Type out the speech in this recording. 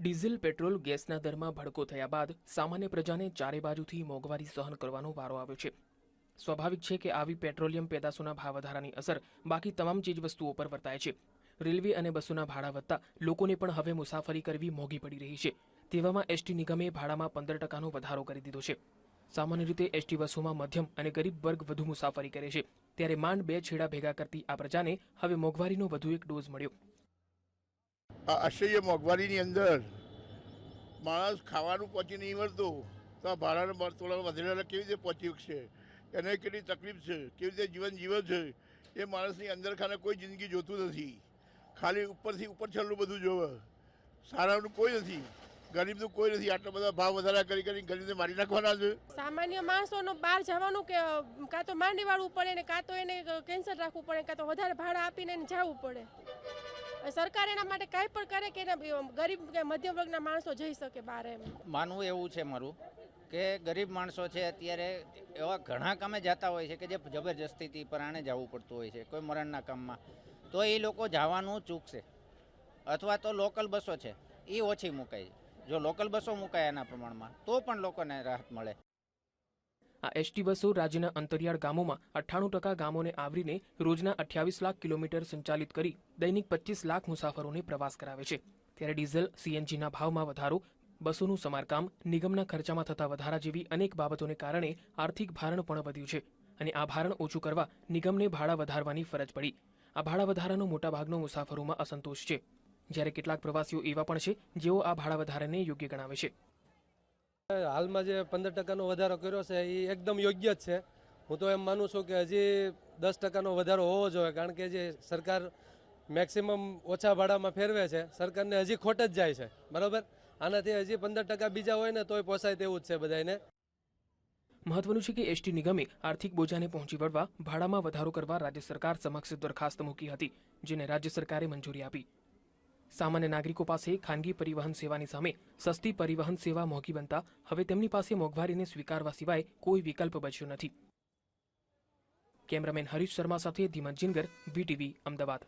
Diesel, petrol, ગેસના દરમાં ભડકો થયા બાદ સામાન્ય પ્રજાને ચારે બાજુથી મોંઘવારી સહન કરવાનો વારો આવ્યો છે. સ્વાભાવિક છે કે આવી પેટ્રોલિયમ પેદાશોના ભાવ વધારાની અસર બાકી તમામ ચીજવસ્તુઓ પર વર્તાય છે. રેલવે અને બસોના ભાડા વધતા લોકોને પણ હવે મુસાફરી કરવી મોંઘી પડી રહી છે. તેવામાં એસટી નિગમે ભાડામાં પંદર ટકાનો વધારો કરી દીધો છે. સામાન્ય રીતે એસટી બસોમાં મધ્યમ અને ગરીબ વર્ગ વધુ મુસાફરી કરે છે. ત્યારે માંડ બે છેડા ભેગા કરતી આ પ્રજાને હવે મોંઘવારીનો વધુ એક ડોઝ મળ્યો. આ અસહ્ય મોંઘવારીની અંદર માણસ ખાવાનું પહોંચી નહીં મળતું, તો આ ભાડાના થોડા વધેલા કેવી રીતે પહોંચી શકશે? એને કેટલી તકલીફ છે? કેવી રીતે જીવન જીવે છે? એ માણસની અંદર ખાને કોઈ જિંદગી જોતું નથી. ખાલી ઉપરથી ઉપર છેલ્લું બધું જોવે. સારાનું કોઈ નથી. ગરીબનું કોઈ નથી. આટલા બધા ભાવ વધારા કરી કરી ગરીબને મારી નાખવાના છે. સામાન્ય માણસોનો બહાર જવાનું કે કાં તો માંડી વાળવું પડે ને કાં તો એને કેન્સર રાખવું પડે કાં તો વધારે ભાડા આપીને જવું પડે. સરકાર એના માટે કાંઈ પણ કરે કે એના ગરીબ કે મધ્યમ વર્ગના માણસો જઈ શકે બહાર માનવું એવું છે મારું કે ગરીબ માણસો છે અત્યારે એવા ઘણા કામે જતા હોય છે કે જે જબરજસ્તીથી પરાણે જવું પડતું હોય છે, કોઈ મરણના કામમાં. તો એ લોકો જવાનું ચૂકશે. અથવા તો લોકલ બસો છે એ ઓછી મુકાય. જો લોકલ બસો મુકાય એના પ્રમાણમાં, તો પણ લોકોને રાહત મળે. આ એસટી બસો રાજ્યના અંતરિયાળ ગામોમાં અઠ્ઠાણું ટકા ગામોને આવરીને રોજના અઠ્યાવીસ લાખ કિલોમીટર સંચાલિત કરી દૈનિક પચીસ લાખ મુસાફરોને પ્રવાસ કરાવે છે. ત્યારે ડીઝલ, સીએનજીના ભાવમાં વધારો, બસોનું સમારકામ, નિગમના ખર્ચામાં થતા વધારા જેવી અનેક બાબતોને કારણે આર્થિક ભારણ પણ વધ્યું છે અને આ ભારણ ઓછું કરવા નિગમને ભાડા વધારવાની ફરજ પડી. આ ભાડા વધારાનો મોટાભાગનો મુસાફરોમાં અસંતોષ છે. જ્યારે કેટલાક પ્રવાસીઓ એવા પણ છે જેઓ આ ભાડા વધારાને યોગ્ય ગણાવે છે. હાલમાં જે પંદર ટકાનો વધારો કર્યો છે એ એકદમ યોગ્ય જ છે. હું તો એમ માનું છું કે હજી દસ ટકાનો વધારો હોવો જોઈએ, કારણ કે જે સરકાર મેક્સિમમ ઓછા ભાડામાં ફેરવે છે, સરકારને હજી ખોટ જ જાય છે. બરાબર? આનાથી હજી પંદર ટકા બીજા હોય ને, તોય પોસાય તેવું જ છે બધાને મહત્વનું છે કે એસટી નિગમે આર્થિક બોજાને પહોંચી વળવા ભાડામાં વધારો કરવા રાજ્ય સરકાર સમક્ષ દરખાસ્ત મૂકી હતી, જેને રાજ્ય સરકારે મંજૂરી આપી. સામાન્ય નાગરિકો પાસે ખાનગી પરિવહન સેવાની સામે સસ્તી પરિવહન સેવા મોંઘી બનતા હવે તેમની પાસે મોંઘવારીને સ્વીકારવા સિવાય કોઈ વિકલ્પ બચ્યો નથી. કેમેરામેન હરીશ શર્મા સાથે ધીમન જિનગર વીટીવી, અમદાવાદ.